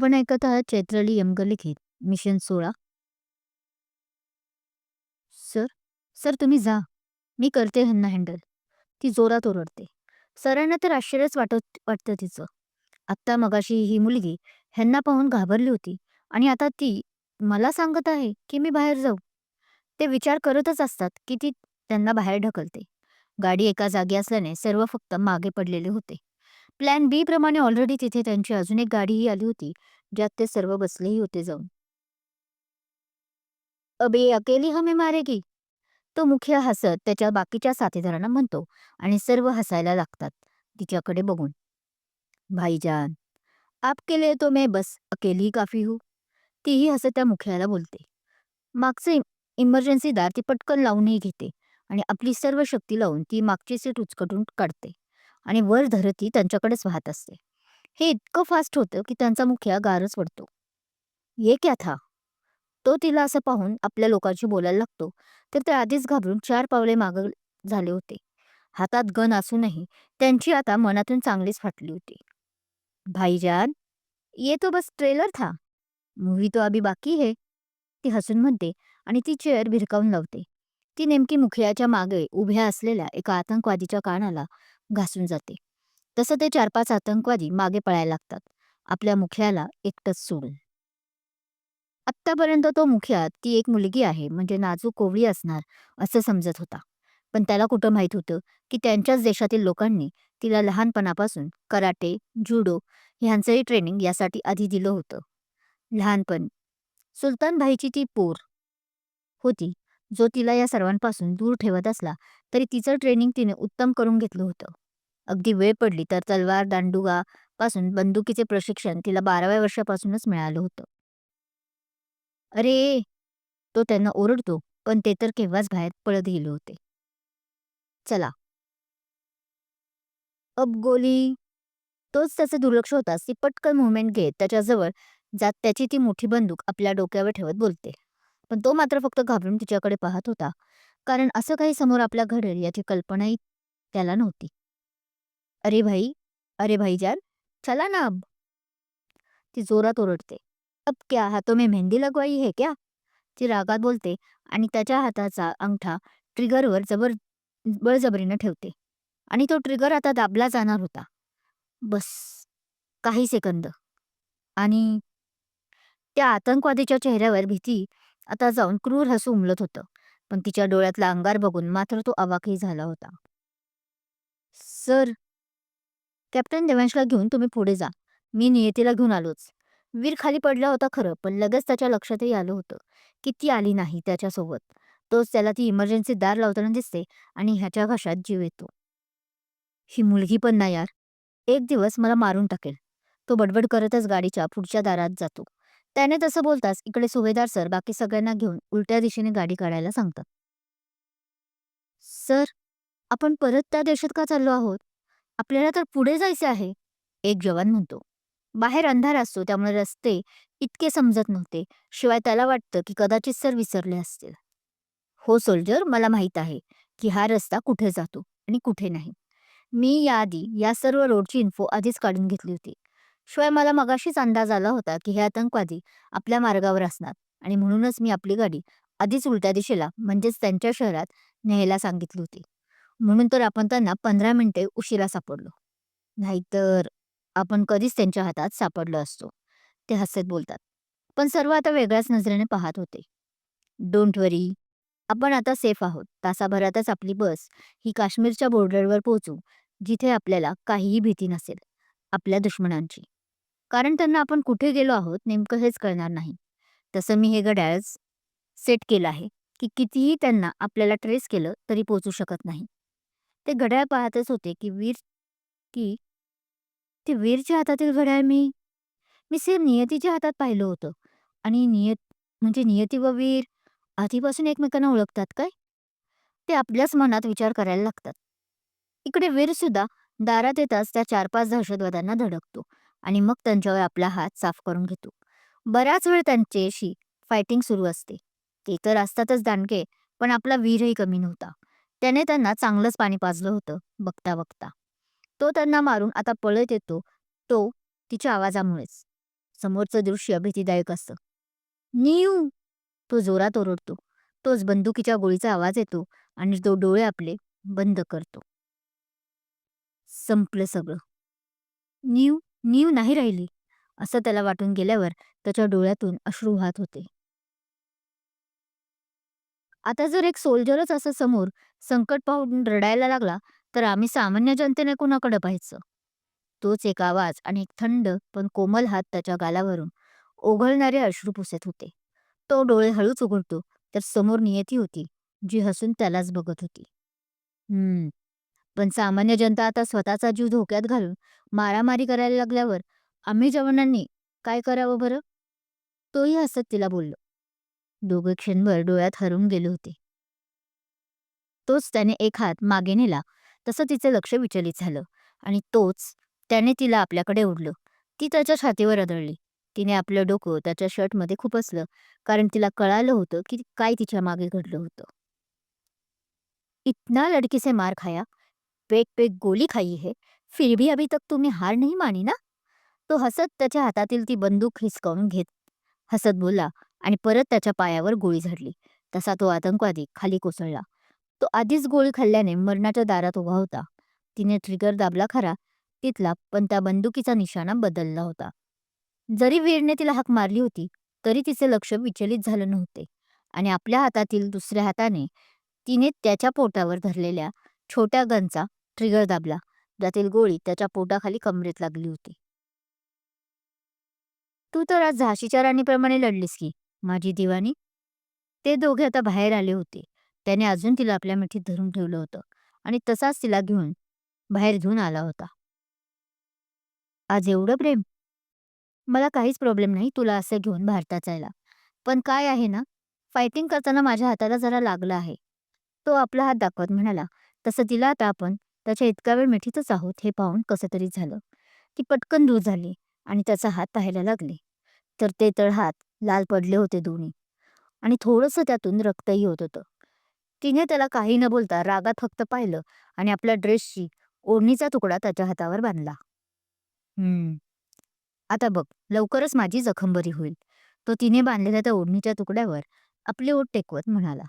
आपण ऐकत आहात चैत्राली यमगर लिखित मिशन सोळा. सर सर तुम्ही जा. मी करते ह्यांना हँडल ती जोरात ओरडते. सरांना तर आश्चर्यच वाटत वाटतं तिचं. आत्ता मगाशी ही मुलगी ह्यांना पाहून घाबरली होती आणि आता ती मला सांगत आहे की मी बाहेर जाऊ. ते विचार करतच असतात की ती त्यांना बाहेर ढकलते. गाडी एका जागी असल्याने सर्व फक्त मागे पडलेले होते. प्लॅन बी प्रमाणे ऑलरेडी तिथे त्यांची अजून एक गाडीही आली होती ज्यात ते सर्व बसलेही होते जाऊन. अबे अकेली हमें मारेगी. तो मुख्य हसत त्याच्या बाकीच्या साथीदारांना म्हणतो आणि सर्व हसायला लागतात तिच्याकडे बघून. भाईजान आप केले तो मैं बस अकेली काफी हूँ. तीही हसत त्या मुखियाला बोलते. मागचे इमर्जन्सी दार ती पटकन लावूनही घेते आणि आपली सर्व शक्ती लावून ती मागची सीट उचकटून काढते. आणि वर धरती त्यांच्याकडेच वाहत असते. हे इतकं फास्ट होतं की त्यांचा मुखिया गारच पडतो. ये क्या था? तो तिला असं पाहून आपल्या लोकांशी बोलायला लागतो. तर ते आधीच घाबरून चार पावले माग झाले होते. हातात गन असूनही त्यांची आता मनातून चांगलीच फाटली होती. भाईजान ये तो बस ट्रेलर था. मूवी तो अभी बाकी है. ती हसून म्हणते आणि ती चेअर भिरकावून लावते. ती नेमकी मुखियाच्या मागे उभ्या असलेल्या एका आतंकवादीच्या कानाला घासून जाते. तसं ते चार पाच आतंकवादी मागे पळायला लागतात. आपल्या मुखियाला एकटंच सोडून. आत्तापर्यंत तो मुखिया ती एक मुलगी आहे म्हणजे नाजूक कोवळी असणार असं समजत होता. पण त्याला कुठं माहीत होतं की त्यांच्याच देशातील लोकांनी तिला लहानपणापासून कराटे जुडो ह्यांचंही ट्रेनिंग यासाठी आधी दिलं होतं. लहानपण. सुलतान भाईची ती पोर होती. जो तिला या सर्वांपासून दूर ठेवत असला तरी तिचं ट्रेनिंग तिने उत्तम करून घेतलं होतं. अगदी वेळ पडली तर तलवार दांडुगा पासून बंदुकीचे प्रशिक्षण तिला बाराव्या वर्षापासूनच मिळालं होतं. अरे तो त्यांना ओरडतो पण ते तर केव्हाच बाहेर पळत गेले होते. चला. अब गोली. तोच त्याचे दुर्लक्ष होताच ती पटकन मुवमेंट घेत त्याच्याजवळ जात त्याची ती मोठी बंदूक आपल्या डोक्यावर ठेवत बोलते. पण तो मात्र फक्त घाबरून तिच्याकडे पाहत होता. कारण असं काही समोर आपल्या घडेल याची कल्पनाही त्याला नव्हती. अरे भाई अरे भाईजान चला ना अब. ती जोरात ओरडते. अब क्या हातो मी मेहंदी लगवाई है क्या? ती रागात बोलते आणि त्याच्या हाताचा अंगठा ट्रिगरवर जबर बळजबरीनं ठेवते. आणि तो ट्रिगर आता दाबला जाणार होता. बस काही सेकंद. आणि त्या आतंकवादीच्या चेहऱ्यावर भीती आता जाऊन क्रूर हसू उमलत होतं. पण तिच्या डोळ्यातला अंगार बघून मात्र तो अवाकही झाला होता. सर कॅप्टन देवांशला घेऊन तुम्ही पुढे जा. मी नियतीला घेऊन आलोच. वीर खाली पडला होता खरं पण लगेच त्याच्या लक्षातही आलं होतं की ती आली नाही त्याच्यासोबत. तोच त्याला ती इमर्जन्सी दार लावताना दिसते आणि ह्याच्या घशात जीव येतो. ही मुलगी पण ना यार. एक दिवस मला मारून टाकेल. तो बडबड करतच गाडीच्या पुढच्या दारात जातो. त्याने तसं बोलताच इकडे सुभेदार सर बाकी सगळ्यांना घेऊन उलट्या दिशेने गाडी काढायला सांगतात. सर आपण परत त्या देशात का चाललो आहोत? आपल्याला तर पुढे जायचे आहे एक जवान म्हणतो. बाहेर अंधार असतो त्यामुळे रस्ते इतके समजत नव्हते. शिवाय त्याला वाटतं की कदाचित सर विसरले असतील. हो सोल्जर मला माहीत आहे की हा रस्ता कुठे जातो आणि कुठे नाही. मी याआधी या सर्व रोडची इन्फो आधीच काढून घेतली होती. शिवाय मला मगाशीच अंदाज आला होता की हे आतंकवादी आपल्या मार्गावर असणार आणि म्हणूनच मी आपली गाडी आधीच उलट्या दिशेला म्हणजेच त्यांच्या शहरात न्यायला सांगितली होती. म्हणून तर आपण त्यांना पंधरा मिनिटे उशिरा सापडलो. नाहीतर आपण कधीच त्यांच्या हातात सापडलो असतो. ते हसत बोलतात. पण सर्व आता वेगळ्याच नजरेने पाहत होते. डोंट वरी आपण आता सेफ आहोत. तासाभरातच आपली बस ही काश्मीरच्या बॉर्डरवर पोहोचू जिथे आपल्याला काहीही भीती नसेल आपल्या दुश्मनांची. कारण त्यांना आपण कुठे गेलो आहोत नेमकं हेच कळणार नाही. तसं मी हे घड्याळच सेट केलं आहे की कितीही त्यांना आपल्याला ट्रेस केलं तरी पोचू शकत नाही. ते घड्याळ पाहतच होते की वीर की ते वीरच्या हातातील घड्याळ मी मी सेम नियतीच्या हातात पाहिलं होतं. आणि नियत म्हणजे नियती व वीर आधीपासून एकमेकांना ओळखतात काय? ते आपल्याच मनात विचार करायला लागतात. इकडे वीरसुद्धा दारात येताच त्या चार पाच दहशतवाद्यांना धडकतो. आणि मग त्यांच्यावर आपला हात साफ करून घेतो. बराच वेळ त्यांच्याशी फायटिंग सुरू असते. ते तर असतातच दांडके पण आपला वीरही कमी नव्हता. त्याने त्यांना चांगलंच पाणी पाजलं होतं बघता बघता तो त्यांना मारून आता पळत येतो तो तिच्या आवाजामुळेच. समोरचं दृश्य भीतीदायक असतं. नीव तो जोरात ओरडतो. तोच बंदुकीच्या गोळीचा आवाज येतो आणि तो डोळे आपले बंद करतो. संपलं सगळं. न्यू नीव नाही राहिली असं त्याला वाटून गेल्यावर त्याच्या डोळ्यातून अश्रू वाहत होते. आता जर एक सोल्जरच असं समोर संकट पाहून रडायला लागला तर आम्ही सामान्य जनतेने कुणाकडे पाहायचं? तोच एक आवाज आणि एक थंड पण कोमल हात त्याच्या गालावरून ओघळणारे अश्रू पुसत होते. तो डोळे हळूच उघडतो तर समोर नियती होती जी हसून त्यालाच बघत होती. हम्म पण सामान्य जनता आता स्वतःचा जीव धोक्यात घालून मारामारी करायला लागल्यावर आम्ही जवानांनी काय करावं बरं? तोही हसत तिला बोललो. दोघे क्षणभर डोळ्यात हरवून गेले होते. तोच त्याने एक हात मागे नेला तसं तिचे लक्ष विचलित झालं आणि तोच त्याने तिला आपल्याकडे ओढलं. ती त्याच्या छातीवर आदळली. तिने आपलं डोकं त्याच्या शर्टमध्ये खुपसलं कारण तिला कळालं होतं की काय तिच्यामागे घडलं होतं. इतना लड़की से मार खाया पेट पेट गोली खाई है फिर भी अभी तक तुमने हार नहीं मानी ना? तो हसत त्याच्या हातातील ती बंदूक हिसकावून घेत. हसत बोलला आणि परत त्याच्या पायावर गोळी झाडली. तसा तो आतंकवादी खाली कोसळला. तो आधीच गोळी खाल्ल्याने मरणाच्या दारात उभा होता. तिने ट्रिगर दाबला खरा तिथला पण त्या बंदुकीचा निशाणा बदलला होता. जरी वीरने तिला हाक मारली होती तरी तिचे लक्ष विचलित झालं नव्हते. आणि आपल्या हातातील दुसऱ्या हाताने तिने त्याच्या पोटावर धरलेल्या छोट्या गनचा ट्रिगर दाबला. ज्यातील गोळी त्याच्या पोटाखाली कमरेत लागली होती. तू तर आज झाशीच्या राणीप्रमाणे लढलीस की माझी दिवाणी? ते दोघे आता बाहेर आले होते. त्याने अजून तिला आपल्या मिठीत धरून ठेवलं होतं आणि तसाच तिला घेऊन बाहेर घेऊन आला होता. आज एवढं प्रेम? मला काहीच प्रॉब्लेम नाही तुला असं घेऊन भारतात जायला. पण काय आहे ना फायटिंग करताना माझ्या हाताला जरा लागला आहे. तो आपला हात दाखवत म्हणाला तसं तिला आता आपण. त्याच्या इतका वेळ मिठीतच आहोत हे पाहून कसं तरी झालं ती पटकन दूर झाली आणि त्याचा हात पाहायला लागले. तर ते तळहात लाल पडले होते दोन्ही आणि थोडंसं त्यातून रक्तही होत होतं. तिने त्याला काही न बोलता रागात फक्त पाहिलं आणि आपल्या ड्रेसची ओढणीचा तुकडा त्याच्या हातावर बांधला. हम्म. आता बघ लवकरच माझी जखम बरी होईल. तो तिने बांधलेल्या त्या ओढणीच्या तुकड्यावर आपले ओट टेकवत म्हणाला.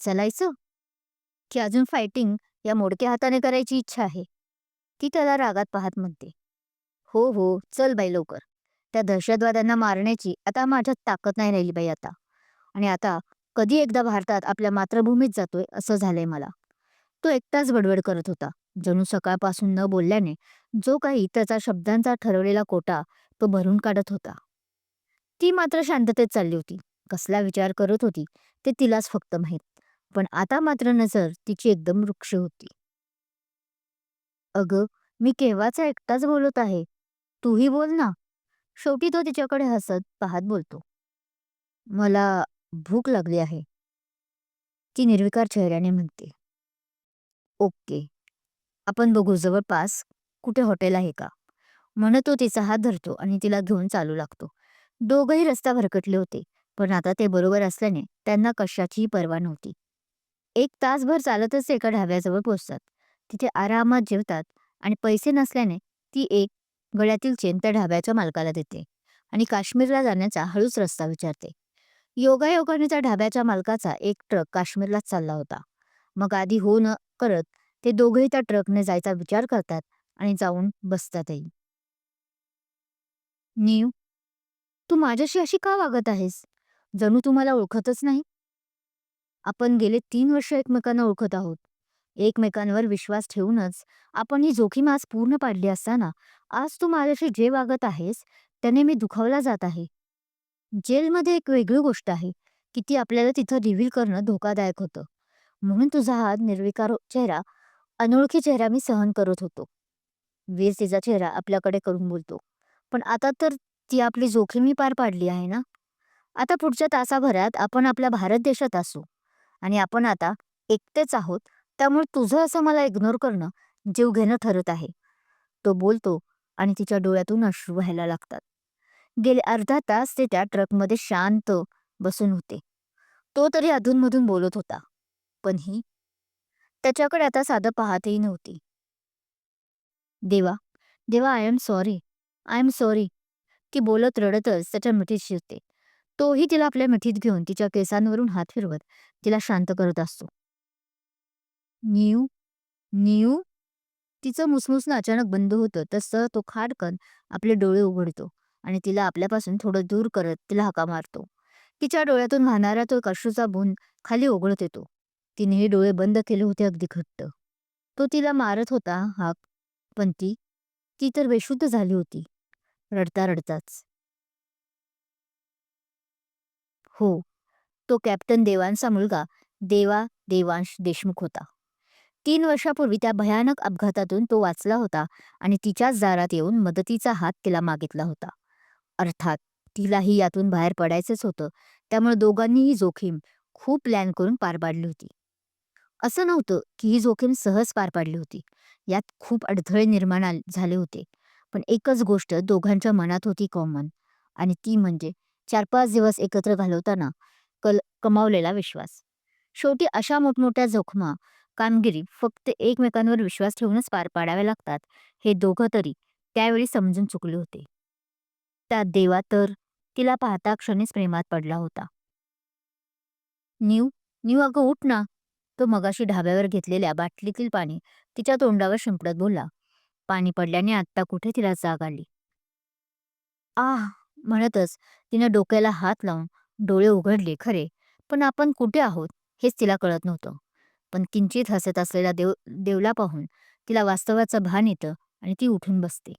चलायचं? की अजून फायटिंग या मोडक्या हाताने करायची इच्छा आहे. ती त्याला रागात पाहत म्हणते. हो हो चल बाई लवकर. त्या दहशतवाद्यांना मारण्याची आता माझ्यात ताकद नाही राहिली बाई आता. आणि आता कधी एकदा भारतात आपल्या मातृभूमीत जातोय असं झालंय मला. तो एकटाच बडबड करत होता. जणू सकाळपासून न बोलल्याने जो काही त्याचा शब्दांचा ठरवलेला कोटा तो भरून काढत होता. ती मात्र शांततेत चालली होती. कसला विचार करत होती ते तिलाच फक्त माहीत. पण आता मात्र नजर तिची एकदम वृक्ष होती. अगं मी केव्हाचा एकटाच बोलत आहे? तूही बोल ना. शेवटी तो तिच्याकडे हसत पाहत बोलतो. मला भूक लागली आहे. ती निर्विकार चेहऱ्याने म्हणते. ओके. आपण बघू जवळपास कुठे हॉटेल आहे का? म्हणत तो तिचा हात धरतो आणि तिला घेऊन चालू लागतो. दोघही रस्ता भरकटले होते पण आता ते बरोबर असल्याने त्यांना कशाचीही पर्वा नव्हती. एक तासभर चालतच एका ढाब्याजवळ पोचतात तिथे आरामात जेवतात आणि पैसे नसल्याने ती एक गळ्यातील चेन त्या ढाब्याच्या मालकाला देते आणि काश्मीरला जाण्याचा हळूच रस्ता विचारते. योगायोगाने त्या ढाब्याच्या मालकाचा एक ट्रक काश्मीरलाच चालला होता. मग आधी हो न करत ते दोघेही त्या ट्रकने जायचा विचार करतात आणि जाऊन बसतातही नीव तू माझ्याशी अशी का वागत आहेस? जणू तुम्हाला ओळखतच नाही? आपण गेले तीन वर्ष एकमेकांना ओळखत आहोत. एकमेकांवर विश्वास ठेवूनच आपण ही जोखीम आज पूर्ण पाडली असताना आज तू माझ्याशी जे वागत आहेस त्याने मी दुखावला जात आहे. जेलमध्ये एक वेगळी गोष्ट आहे की ती आपल्याला तिथं रिव्हील करणं धोकादायक होतं. म्हणून तुझा हा निर्विकार चेहरा अनोळखी चेहरा मी सहन करत होतो. वीर तिचा चेहरा आपल्याकडे करून बोलतो. पण आता तर ती आपली जोखीमही पार पाडली आहे ना? आता पुढच्या तासाभरात आपण आपल्या भारत देशात असू. आणि आपण आता एकटेच आहोत त्यामुळे तुझं असं मला इग्नोर करणं जीव घेणं ठरत आहे. तो बोलतो आणि तिच्या डोळ्यातून अश्रू व्हायला लागतात. गेले अर्धा तास ते त्या ट्रकमध्ये शांत बसून होते. तो तरी अधूनमधून बोलत होता पण ही? त्याच्याकडे आता साधं पाहतही नव्हती. देवा देवा I am sorry I am sorry ती बोलत रडतच त्याच्या मिठीशी होते तोही तिला आपल्या मिठीत घेऊन तिच्या केसांवरून हात फिरवत तिला शांत करत असतो. न्यू न्यू तिचं मुसमुसणं अचानक बंद होतं तसं तो खाडकन आपले डोळे उघडतो आणि तिला आपल्यापासून थोडं दूर करत तिला हाका मारतो. तिच्या डोळ्यातून वाहणारा तो एक अश्रूचा खाली ओघळत येतो. तिनेही डोळे बंद केले होते अगदी घट्ट. तो तिला मारत होता हाक पण ती ती तर बेशुद्ध झाली होती. रडता रडताच हो. तो कॅप्टन देवांचा मुलगा देवा देवांश देशमुख होता. तीन वर्षापूर्वी त्या भयानक अपघातातून तो वाचला होता आणि तिच्याच दारात येऊन मदतीचा हात तिला मागितला होता. अर्थात तिलाही यातून बाहेर पडायचंच होतं. त्यामुळे दोघांनीही जोखीम खूप प्लॅन करून पार पाडली होती. असं नव्हतं की ही जोखीम सहज पार पाडली होती. यात खूप अडथळे निर्माण झाले होते. पण एकच गोष्ट दोघांच्या मनात होती कॉमन आणि ती म्हणजे चार पाच दिवस एकत्र घालवताना कल कमावलेला विश्वास. शेवटी अशा मोठमोठ्या जोखमा कामगिरी फक्त एकमेकांवर विश्वास ठेवूनच पार पाडाव्या लागतात हे दोघं तरी त्यावेळी समजून चुकले होते. त्यात देवा तर तिला पाहता क्षणीच प्रेमात पडला होता. न्यू न्यू अगं उठ ना. तो मगाशी ढाब्यावर घेतलेल्या बाटलीतील पाणी तिच्या तोंडावर शिंपडत बोलला. पाणी पडल्याने आत्ता कुठे तिला जाग आली? आह म्हणतच तिनं डोक्याला हात लावून डोळे उघडले खरे पण आपण कुठे आहोत हेच तिला कळत नव्हतं. पण किंचित हसत असलेला देव देवला पाहून तिला वास्तवाचं भान येतं आणि ती उठून बसते.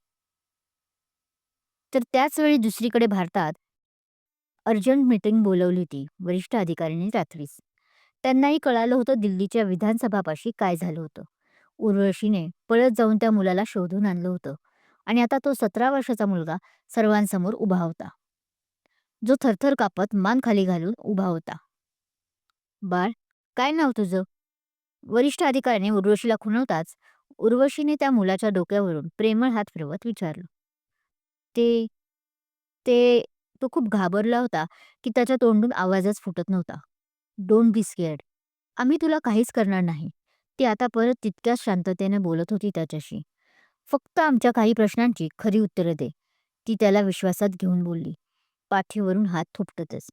तर त्याच वेळी दुसरीकडे भारतात अर्जंट मीटिंग बोलवली होती वरिष्ठ अधिकाऱ्यांनी रात्रीच. त्यांनाही कळालं होतं दिल्लीच्या विधानसभापाशी काय झालं होतं. उर्वशीने पळत जाऊन त्या मुलाला शोधून आणलं होतं. आणि आता तो सतरा वर्षाचा मुलगा सर्वांसमोर उभा होता. जो थरथर कापत मान खाली घालून उभा होता. बाळ काय नाव तुझं? वरिष्ठ अधिकाऱ्याने उर्वशीला खुणवताच उर्वशीने त्या मुलाच्या डोक्यावरून प्रेमळ हात फिरवत विचारलं. ते ते तो खूप घाबरला होता की त्याच्या तोंडून आवाजच फुटत नव्हता. डोंट बी स्केअर्ड आम्ही तुला काहीच करणार नाही. ती आता परत तितक्याच शांततेने बोलत होती त्याच्याशी. फक्त आमच्या काही प्रश्नांची खरी उत्तरं दे. ती त्याला विश्वासात घेऊन बोलली. पाठीवरून हात थोपटतच.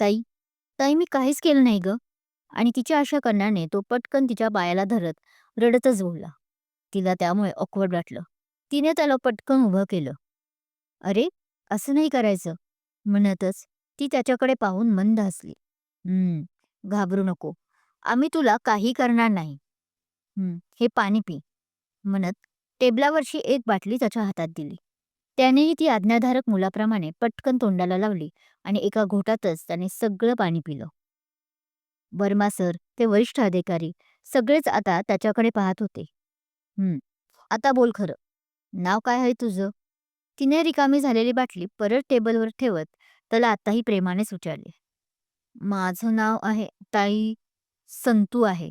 ताई ताई मी काहीच केलं नाही ग. आणि तिच्या अशा करण्याने तो पटकन तिच्या पायाला धरत रडतच बोलला. तिला त्यामुळे ऑकवर्ड वाटलं. तिने त्याला पटकन उभं केलं. अरे असं नाही करायचं. म्हणतच ती त्याच्याकडे पाहून मंद हसली. हम्म घाबरू नको. आम्ही तुला काही करणार नाही. हम्म हे पाणी पी. म्हणत टेबलावरची एक बाटली त्याच्या हातात दिली. त्यानेही ती आज्ञाधारक मुलाप्रमाणे पटकन तोंडाला लावली आणि एका घोटातच त्याने सगळं पाणी पिलं. वर्मा सर ते वरिष्ठ अधिकारी सगळेच आता त्याच्याकडे पाहत होते. हम्म आता बोल खरं. नाव काय आहे तुझं? तिने रिकामी झालेली बाटली परत टेबलवर ठेवत त्याला आताही प्रेमानेच विचारले. माझं नाव आहे ताई संतू आहे.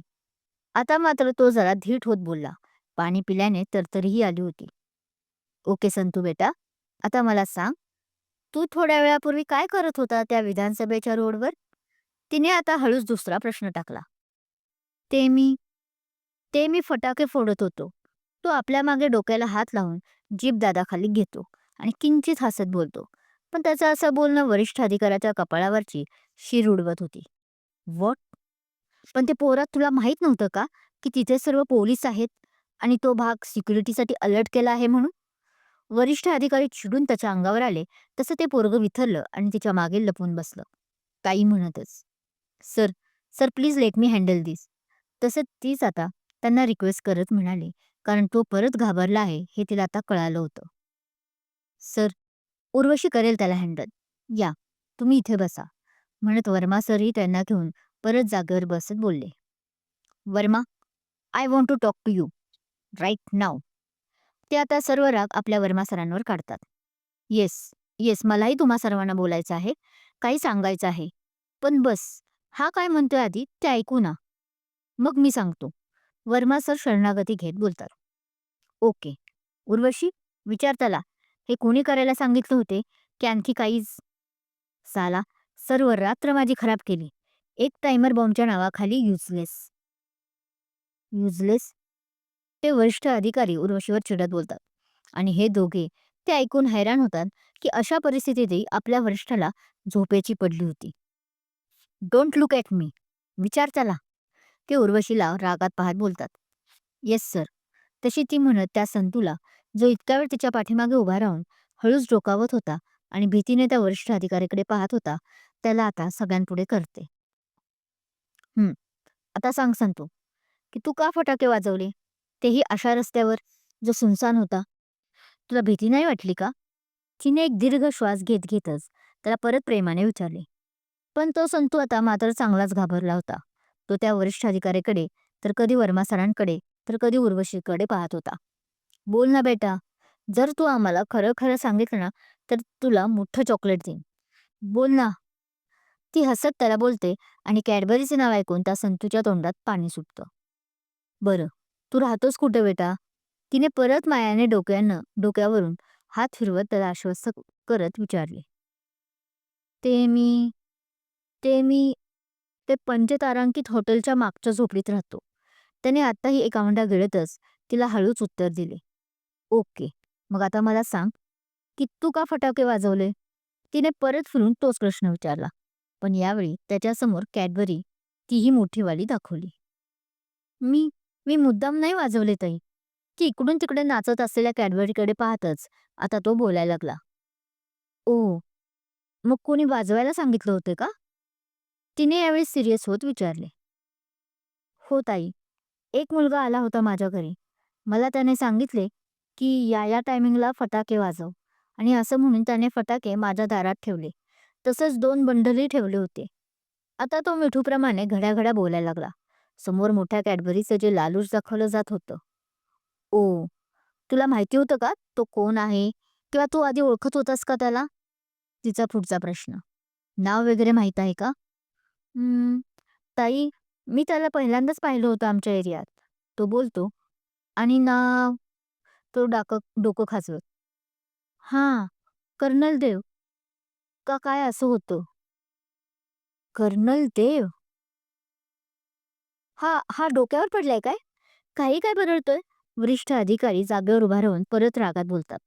आता मात्र तो जरा धीट होत बोलला. पाणी पिल्याने तरतरीही आली होती. ओके संतू बेटा आता मला सांग तू थोड्या वेळापूर्वी काय करत होता त्या विधानसभेच्या रोडवर? तिने आता हळूच दुसरा प्रश्न टाकला. ते मी ते मी फटाके फोडत होतो. तो आपल्या मागे डोक्याला हात लावून जीप दादाखाली घेतो आणि किंचित हसत बोलतो. पण त्याचं असं बोलणं वरिष्ठ अधिकाऱ्याच्या कपाळावरची शीर उडवत होती. वॉट? पण ते पोरात तुला माहीत नव्हतं का की तिथे सर्व पोलीस आहेत? आणि तो भाग सिक्युरिटीसाठी अलर्ट केला आहे म्हणून? वरिष्ठ अधिकारी चिडून त्याच्या अंगावर आले. तसं ते पोरग विथरलं आणि तिच्यामागे लपून बसलं. काही म्हणतच sir sir please let me handle this. तसं तीच आता त्यांना रिक्वेस्ट करत म्हणाले कारण तो परत घाबरला आहे हे तिला आता कळालं होतं. सर उर्वशी करेल त्याला हँडल. या तुम्ही इथे बसा. म्हणत वर्मा सरही त्यांना घेऊन परत जागेवर बसत बोलले. Verma I want to talk to you. Right नाव ते आता सर्व राग आपल्या वर्मा सरांवर काढतात. येस येस मलाही तुम्हा सर्वांना बोलायचं आहे. काही सांगायचं आहे. पण बस हा काय म्हणतोय आधी ते ऐकू ना. मग मी सांगतो. वर्मा सर शरणागती घेत बोलतात. ओके. उर्वशी विचार त्याला. हे कोणी करायला सांगितलं होते? की आणखी काहीच? साला सर्व रात्र माझी खराब केली. एक टायमर बॉम्बच्या नावाखाली युजलेस युजलेस ते वरिष्ठ अधिकारी उर्वशीवर चिडत बोलतात. आणि हे दोघे ते ऐकून हैराण होतात की अशा परिस्थितीतही आपल्या वरिष्ठाला झोपेची पडली होती. डोंट लुक ॲट मी विचार चला ते उर्वशीला रागात पाहत बोलतात. येस सर तशी ती म्हणत त्या संतूला जो इतका वेळ तिच्या पाठीमागे उभा राहून हळूच डोकावत होता आणि भीतीने त्या वरिष्ठ अधिकाऱ्याकडे पाहत होता त्याला आता सगळ्यांपुढे करते. हम्म आता सांग संतू की तू का फटाके वाजवले? तेही अशा रस्त्यावर जो सुनसान होता. तुला भीती नाही वाटली का? तिने एक दीर्घ श्वास घेत घेतच त्याला परत प्रेमाने विचारले. पण तो संतू आता मात्र चांगलाच घाबरला होता. तो त्या वरिष्ठ अधिकाऱ्याकडे तर कधी वर्मा सरांकडे तर कधी उर्वशीकडे पाहत होता. बोल ना बेटा जर तू आम्हाला खरं खरं सांगितलं ना तर तुला मोठं चॉकलेट देईन. बोल ना. ती हसत त्याला बोलते आणि कॅडबरीचे नाव ऐकून त्या संतूच्या तोंडात पाणी सुटतं. बरं. तू राहतोस कुठे बेटा? तिने परत मायाने डोक्यानं डोक्यावरून हात फिरवत त्याला आश्वस्त करत विचारले. ते मी ते मी ते पंचतारांकित हॉटेलच्या मागच्या झोपडीत राहतो. त्याने आत्ताही एक आवंडा गिळतच तिला हळूच उत्तर दिले. ओके मग आता मला सांग की तू का फटाके वाजवले? तिने परत फिरून तोच प्रश्न विचारला पण यावेळी त्याच्यासमोर कॅडबरी तीही मोठीवाली दाखवली. मी मी मुद्दाम नाही वाजवले ताई. ती इकडून तिकडे नाचत असलेल्या कॅडबरीकडे पाहतच आता तो बोलायला लागला. ओ मग कोणी वाजवायला सांगितलं होते का? तिने यावेळी सिरियस होत विचारले. हो ताई. एक मुलगा आला होता माझ्या घरी. मला त्याने सांगितले की या या टायमिंगला फटाके वाजव आणि असं म्हणून त्याने फटाके माझ्या दारात ठेवले. तसंच दोन बंडलही ठेवले होते. आता तो मिठूप्रमाणे घड्याघड्या बोलायला लागला. समोर मोठ्या कॅडबरीचं जे लालूच दाखवलं जात होतं. ओ तुला माहिती होतं का? तो कोण आहे? किंवा तू आधी ओळखत होतास का त्याला? तिचा पुढचा प्रश्न. नाव वगैरे माहीत आहे का? ताई मी त्याला पहिल्यांदाच पाहिलं होतं आमच्या एरियात. तो बोलतो आणि नाव? तो डाक डोकं खाजवत. हां कर्नल देव. का काय असं होतं? कर्नल देव? हा हा डोक्यावर पडलाय काय? काही काय बदलतोय? वरिष्ठ अधिकारी जागेवर उभा राहून परत रागात बोलतात.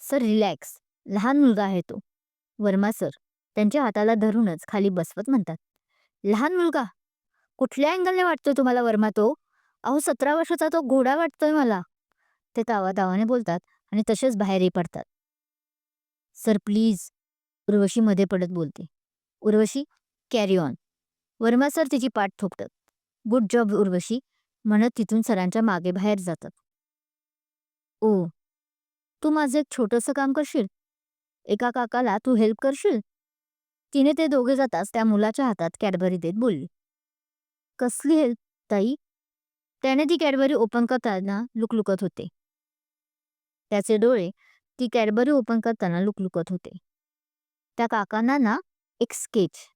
Sir relax. लहान मुलगा आहे तो. वर्मा सर त्यांच्या हाताला धरूनच खाली बसवत म्हणतात. लहान मुलगा कुठल्या अँगलने वाटतोय तुम्हाला वर्मा तो? अहो सतरा वर्षाचा तो घोडा वाटतोय मला. ते तावातावाने बोलतात आणि तसेच बाहेरही पडतात. सर प्लीज उर्वशी मध्ये पडत बोलते. Urvashi carry on Verma sir तिची पाठ थोपटत. गुड जॉब उर्वशी म्हणत तिथून सरांच्या मागे बाहेर जातात. ओ तू माझं एक छोटंसं काम करशील? एका काकाला तू हेल्प करशील? तिने ते दोघे जाताच त्या मुलाच्या हातात कॅडबरी देत बोलली. कसली हेल्प ताई? त्याने ती कॅडबरी ओपन करताना लुकलुकत होते. त्याचे डोळे ती कॅडबरी ओपन करताना लुकलुकत होते. त्या काकांना ना एक स्केच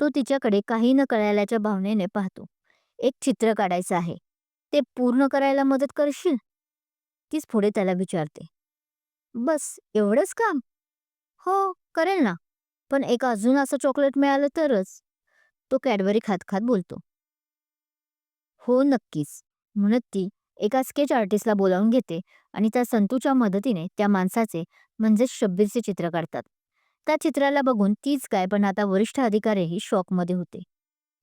तो तिच्याकडे काही न कळाल्याच्या भावनेने पाहतो. एक चित्र काढायचं आहे. ते पूर्ण करायला मदत करशील? तीच पुढे त्याला विचारते. बस एवढंच काम? हो करेल ना. पण एक अजून असं चॉकलेट मिळालं तरच. तो कॅडबरी खात खात बोलतो. हो नक्कीच. म्हणत ती एका स्केच आर्टिस्टला बोलावून घेते आणि त्या संतूच्या मदतीने त्या माणसाचे म्हणजेच शब्बीरचे चित्र काढतात. त्या चित्राला बघून तीच काय पण आता वरिष्ठ अधिकारीही शॉकमध्ये होते.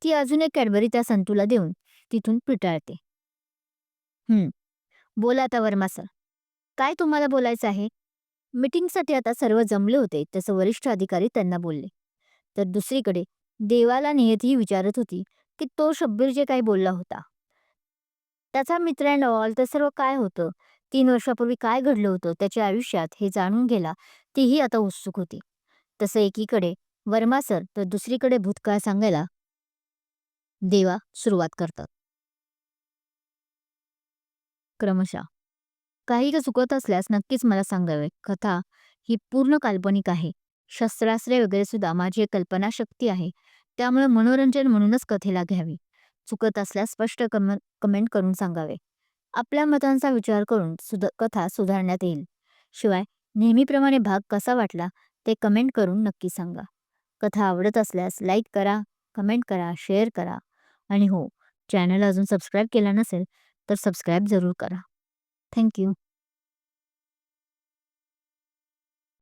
ती अजून एक कॅडबरी त्या संतूला देऊन तिथून पिटाळते. हम्म बोला आता वर्मा सर. काय तुम्हाला बोलायचं आहे? मीटिंगसाठी आता सर्व जमले होते तसं वरिष्ठ अधिकारी त्यांना बोलले. तर दुसरीकडे देवाला नियतीही विचारत होती की तो शब्बीर जे काही बोलला होता. त्याचा मित्र अँड ऑल तर सर्व काय होतं? तीन वर्षापूर्वी काय घडलं होतं? त्याच्या आयुष्यात हे जाणून गेला तीही आता उत्सुक होती. तसं एकीकडे वर्मा सर तर दुसरीकडे भूतकाळ सांगायला देवा सुरुवात करतात. क्रमशः. काही का चुकत असल्यास नक्कीच मला सांगावे. कथा ही पूर्ण काल्पनिक आहे. शस्त्रास्त्रे वगैरे सुद्धा माझी एक कल्पनाशक्ती आहे. त्यामुळे मनोरंजन म्हणूनच कथेला घ्यावी. चुकत असल्यास स्पष्ट कम कमेंट करून सांगावे. आपल्या मतांचा विचार करून सुध कथा सुधारण्यात येईल. शिवाय नेहमीप्रमाणे भाग कसा वाटला ते कमेंट करून नक्की सांगा. कथा आवडत असल्यास लाईक करा कमेंट करा शेअर करा. आणि हो चॅनल अजून सबस्क्राईब केला नसेल तर सबस्क्राईब जरूर करा. Thank you